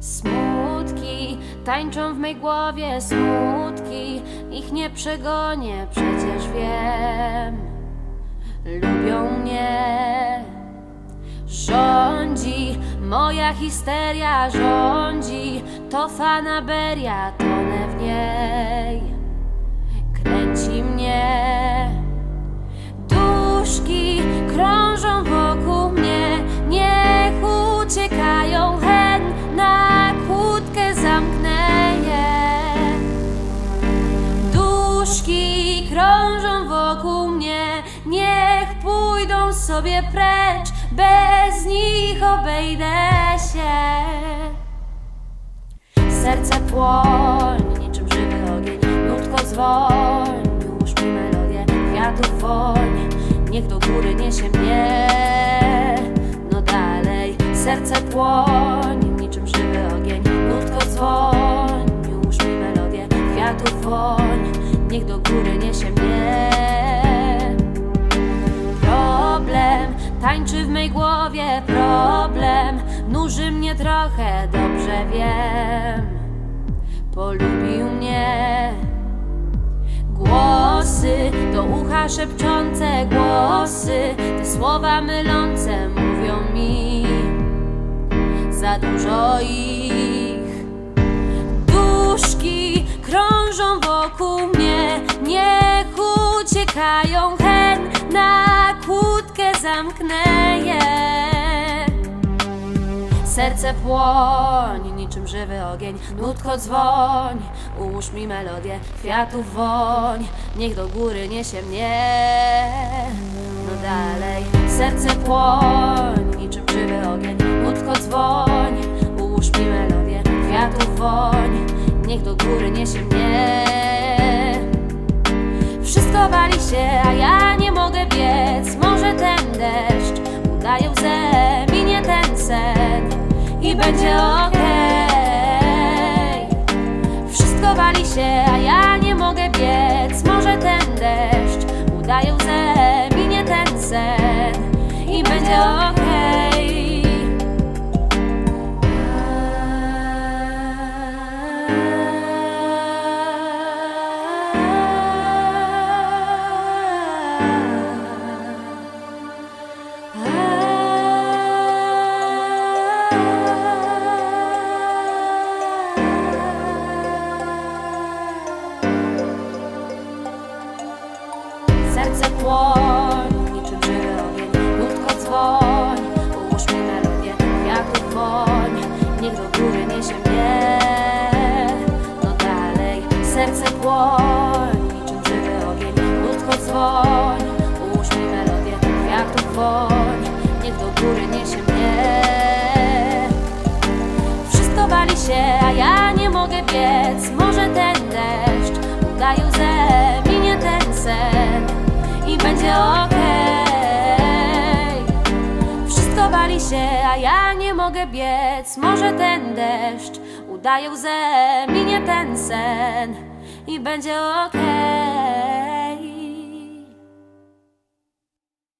Smutki tańczą w mej głowie, smutki, ich nie przegonię, przecież wiem. Lubią mnie, rządzi moja histeria, rządzi to fanaberia, tonę w niej, kręci mnie. Sobie precz, bez nich obejdę się. Serce płoń, niczym żywy ogień Nutko dzwoń, już mi melodię Kwiatów woń, niech do góry niesie mnie No dalej, serce płoń, niczym żywy ogień Nutko dzwoń, już mi melodię Kwiatów woń, niech do góry niesie mnie tańczy w mej głowie, problem. Nuży mnie trochę, dobrze wiem. Polubił mnie. Głosy do ucha szepczące, głosy. Te słowa mylące mówią mi za dużo ich. Duszki krążą wokół mnie, niech uciekają. Kłódkę zamknę je. Serce płoń, niczym żywy ogień, nutko dzwoń, ułóż mi melodię, kwiatów woń, niech do góry niesie mnie. No dalej, serce płoń, niczym żywy ogień, nutko dzwoń, ułóż mi melodię, kwiatów woń, niech do góry niesie mnie. Wszystko wali się, a ja nie mogę biec. Ten deszcz udaje łzę, minie ten sen i będzie okej. Wszystko wali się, Serce płoń, niczym żywy ogień Nutko dzwoń, ułóż mi melodię Kwiatów woń, niech do góry niesie mnie. No dalej, serce płoń, niczym żywy ogień Nutko dzwoń, ułóż mi melodię Kwiatów woń, niech do góry niesie mnie. Wszystko wali się, a ja nie mogę biec. Może ten deszcz udaje łzę, i będzie okej. Wszystko wali się, a ja nie mogę biec. Może ten deszcz udaje łzę, minie ten sen i będzie okej.